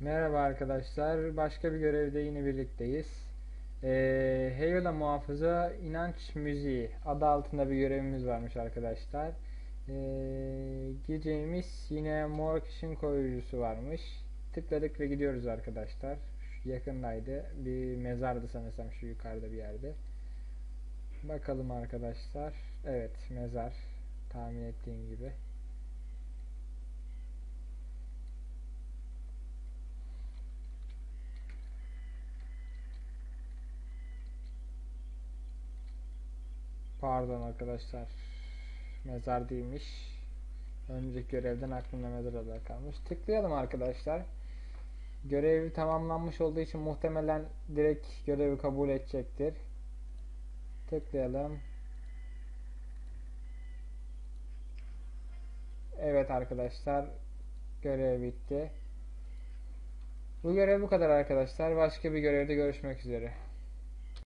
Merhaba arkadaşlar. Başka bir görevde yine birlikteyiz. Ee, Heyola Muhafıza İnanç Müziği adı altında bir görevimiz varmış arkadaşlar. Ee, gideceğimiz yine mor kişinin koruyucusu varmış. Tıkladık ve gidiyoruz arkadaşlar. Şu yakındaydı. Bir mezardı sanırsam şu yukarıda bir yerde. Bakalım arkadaşlar. Evet mezar. Tahmin ettiğim gibi. Pardon arkadaşlar. Mezar değilmiş. Önceki görevden aklımda mezar olarak kalmış. Tıklayalım arkadaşlar. Görev tamamlanmış olduğu için muhtemelen direkt görevi kabul edecektir. Tıklayalım. Evet arkadaşlar. Görev bitti. Bu görev bu kadar arkadaşlar. Başka bir görevde görüşmek üzere.